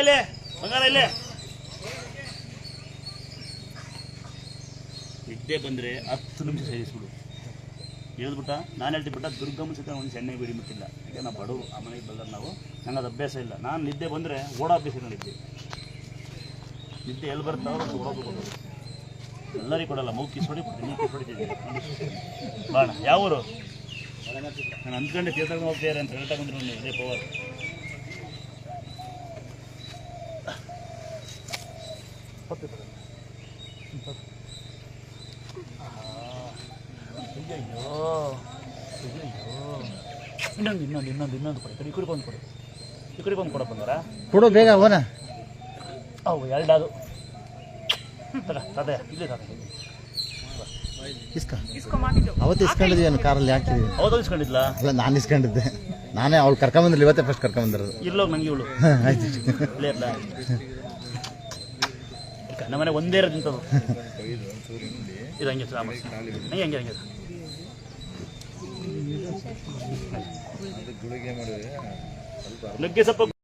ಇಲ್ಲೇ, ಬಂಗಾರ ಇಲ್ಲೇ. ನಿದ್ದೆ ಬಂದರೆ ಹತ್ತು ನಿಮಿಷ ಸೇರಿಸ್ಬಿಡು ಹೇಳ್ಬಿಟ್ಟ ನಾನು ಹೇಳ್ತಿ ಬಿಟ್ಟ, ದುರ್ಗಮ್ಮ ಸಹಿತ ಒಂದು ಸೆಣ್ಣೆ ಬಿಡಿ ಮುಟ್ಟಿಲ್ಲ. ಯಾಕೆ ನಾವು ಬಡವರು, ಆ ಮನೆಗೆ ಬಲ್ಲ ನಾವು ನನಗೆ ಅದು ಅಭ್ಯಾಸ ಇಲ್ಲ. ನಾನು ನಿದ್ದೆ ಬಂದರೆ ಓಡೋ ಅಭ್ಯಾಸ ನಿದ್ದೆ. ನಿದ್ದೆ ಎಲ್ಲಿ ಬರ್ತಾವ ಓಡೋದು ಬರೋದು ಎಲ್ಲರಿಗೂ ಕೊಡಲ್ಲ ಮೌ ಕಿಸ್ ಹೊಡಿ ಕೊಡ್ತೀನಿ, ಮೌಕಿ ಹೊಡಿತಿದ್ದೀನಿ ಬಾಣ, ಯಾವ ಊರು? ನಾನು ಅಂದ್ಕೊಂಡೆ ತೀರ್ಥಕ್ಕೆ ಹೋಗ್ತಾರೆ ಅಂತ ಹೇಳ್ತಾ ಬಂದ್ರು ಇದೇ ಪವರ್ ಅಯ್ಯಯ್ಯೋ ಅಯ್ಯಯ್ಯೋ ಇನ್ನೊಂದು ಇನ್ನೊಂದು ಇನ್ನೊಂದು ಇನ್ನೊಂದು ಕೊಡಿ. ಈ ಕಡೆ ಬಂದು ಕೊಡಿ. ಈ ಕಡೆ ಬಂದು ಕೊಡಪ್ಪ ಬಂದಾರ? ಕೊಡು ಬೇಗ ಅವನ ಅವು ಎರಡದು. ಇಲ್ಲ ತಾತಯ್ಯ ಇಲ್ಲೇ ತಾತ ಇಸ್ಕ. ಅವತ್ತು ಇಸ್ಕೊಂಡಿದ್ದೀವಿ ಏನು ಕಾರಲ್ಲಿ ಹಾಕಿದ್ವಿ. ಅವತ್ತು ಇಸ್ಕೊಂಡಿದ್ಲ? ಅಲ್ಲ ನಾನು ಇಸ್ಕೊಂಡಿದ್ದೆ. ನಾನೇ ಅವ್ಳು ಕರ್ಕೊಂಬಂದಿಲ್ಲ ಇವತ್ತೇ ಫಸ್ಟ್ ಕರ್ಕೊಂಬಂದಿರೋದು. ಇರ್ಲೋಗಿ ನಂಗೆ ಇವಳು. ಆಯ್ತು. ಇಲ್ಲೇ ನಮ್ಮ ಮನೆ ಒಂದೇ ಇರೋದು ನಿಂತದು ಇದು ಹಂಗೆ ಸರ್. ಹಂಗೆ ಹಂಗೆ ಹಂಗೆ ನುಗ್ಗೆ ಸೊಪ್ಪು